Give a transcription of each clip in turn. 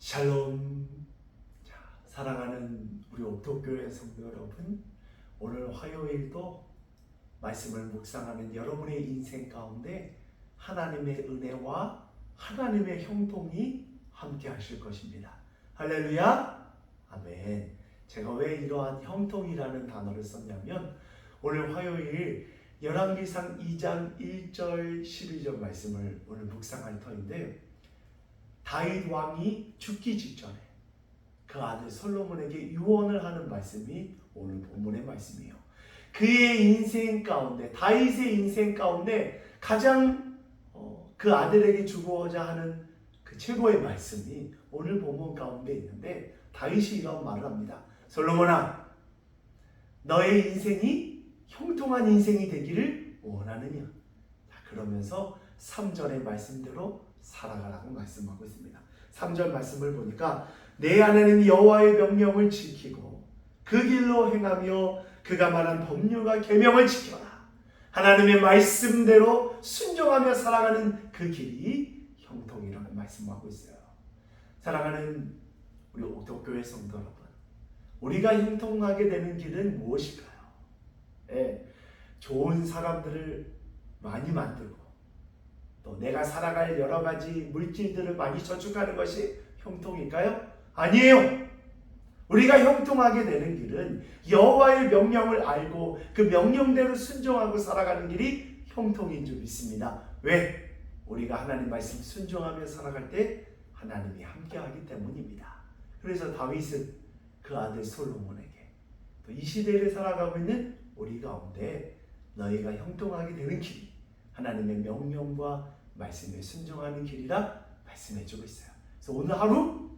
샬롬. 자, 사랑하는 우리 옥토교회 성도 여러분, 오늘 화요일도 말씀을 묵상하는 여러분의 인생 가운데 하나님의 은혜와 하나님의 형통이 함께 하실 것입니다. 할렐루야! 아멘. 제가 왜 이러한 형통이라는 단어를 썼냐면 오늘 화요일 열왕기상 2장 1절 12절 말씀을 오늘 묵상할 터인데 다윗 왕이 죽기 직전에 그 아들 솔로몬에게 유언을 하는 말씀이 오늘 본문의 말씀이에요. 그의 인생 가운데 다윗의 인생 가운데 가장 어, 그 아들에게 주고자 하는 그 최고의 말씀이 오늘 본문 가운데 있는데 다윗이 이런 말을 합니다. 솔로몬아, 너의 인생이 형통한 인생이 되기를 원하느냐? 자, 그러면서 3절의 말씀대로 살아가라고 말씀하고 있습니다. 3절 말씀을 보니까 내 하나님 여호와의 명령을 지키고 그 길로 행하며 그가 말한 법률과 계명을 지켜라. 하나님의 말씀대로 순종하며 살아가는 그 길이 형통이라고 말씀하고 있어요. 사랑하는 우리 옥도교회 성도 여러분, 우리가 형통하게 되는 길은 무엇일까요? 예, 좋은 사람들을 많이 만들고 또 내가 살아갈 여러 가지 물질들을 많이 저축하는 것이 형통일까요? 아니에요. 우리가 형통하게 되는 길은 여호와의 명령을 알고 그 명령대로 순종하고 살아가는 길이 형통인 줄 믿습니다. 왜? 우리가 하나님 말씀 순종하며 살아갈 때 하나님이 함께하기 때문입니다. 그래서 다윗은 그 아들 솔로몬에게 또 이 시대를 살아가고 있는 우리 가운데 너희가 형통하게 되는 길이 하나님의 명령과 말씀에 순종하는 길이라 말씀해주고 있어요. 그래서 오늘 하루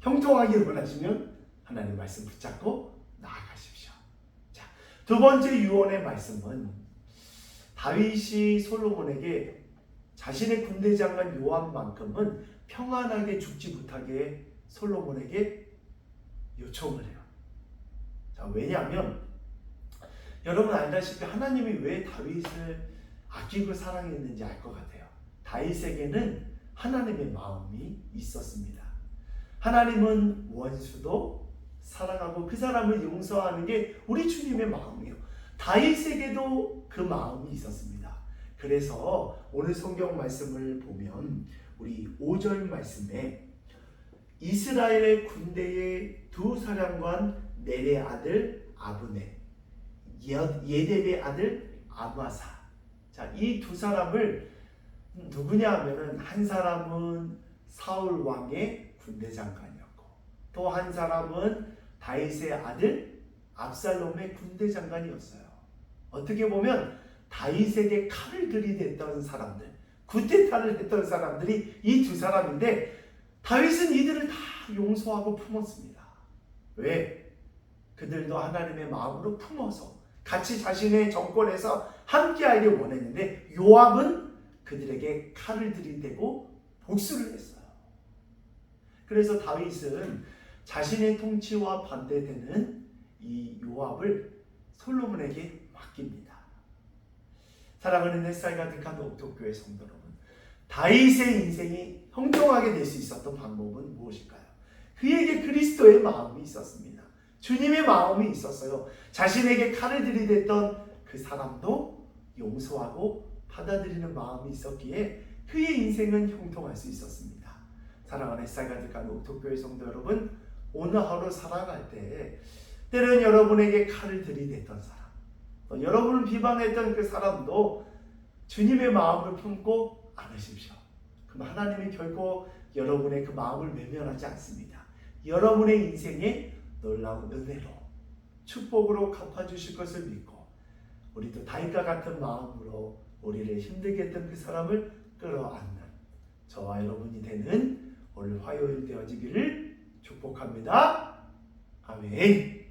형통하기를 원하시면 하나님 말씀 붙잡고 나아가십시오. 자, 두 번째 유언의 말씀은 다윗이 솔로몬에게 자신의 군대 장관 요압만큼은 평안하게 죽지 못하게 솔로몬에게 요청을 해요. 자, 왜냐하면 여러분 알다시피 하나님이 왜 다윗을 아끼고 사랑했는지 알 것 같아요. 다윗에게는 하나님의 마음이 있었습니다. 하나님은 원수도 사랑하고 그 사람을 용서하는 게 우리 주님의 마음이에요. 다윗에게도 그 마음이 있었습니다. 그래서 오늘 성경 말씀을 보면 우리 5절 말씀에 이스라엘의 군대의 두 사령관 넬의 아들 아브네, 예뎁의 아들 아마사. 자, 이 두 사람을 누구냐 하면은 한 사람은 사울 왕의 군대 장관이었고 또 한 사람은 다윗의 아들 압살롬의 군대 장관이었어요. 어떻게 보면 다윗에게 칼을 들이댔던 사람들, 구테타를 했던 사람들이 이 두 사람인데 다윗은 이들을 다 용서하고 품었습니다. 왜? 그들도 하나님의 마음으로 품어서 같이 자신의 정권에서 함께하기를 원했는데 요압은 그들에게 칼을 들이대고 복수를 했어요. 그래서 다윗은 자신의 통치와 반대되는 이 요압을 솔로몬에게 맡깁니다. 사랑하는 햇살 가득한 옥토교회 성도 여러분, 다윗의 인생이 형통하게 될 수 있었던 방법은 무엇일까요? 그에게 그리스도의 마음이 있었습니다. 주님의 마음이 있었어요. 자신에게 칼을 들이댔던 그 사람도 용서하고 받아들이는 마음이 있었기에 그의 인생은 형통할 수 있었습니다. 사랑하는 가득한 옥토교회 성도 여러분, 오늘 하루 살아갈 때 때는 여러분에게 칼을 들이댔던 사람, 또 여러분을 비방했던 그 사람도 주님의 마음을 품고 안으십시오. 그럼 하나님이 결코 여러분의 그 마음을 외면하지 않습니다. 여러분의 인생에 놀라운 은혜로 축복으로 갚아주실 것을 믿고 우리도 다윗과 같은 마음으로 우리를 힘들게 했던 그 사람을 끌어안는 저와 여러분이 되는 오늘 화요일 되어지기를 축복합니다. 아멘.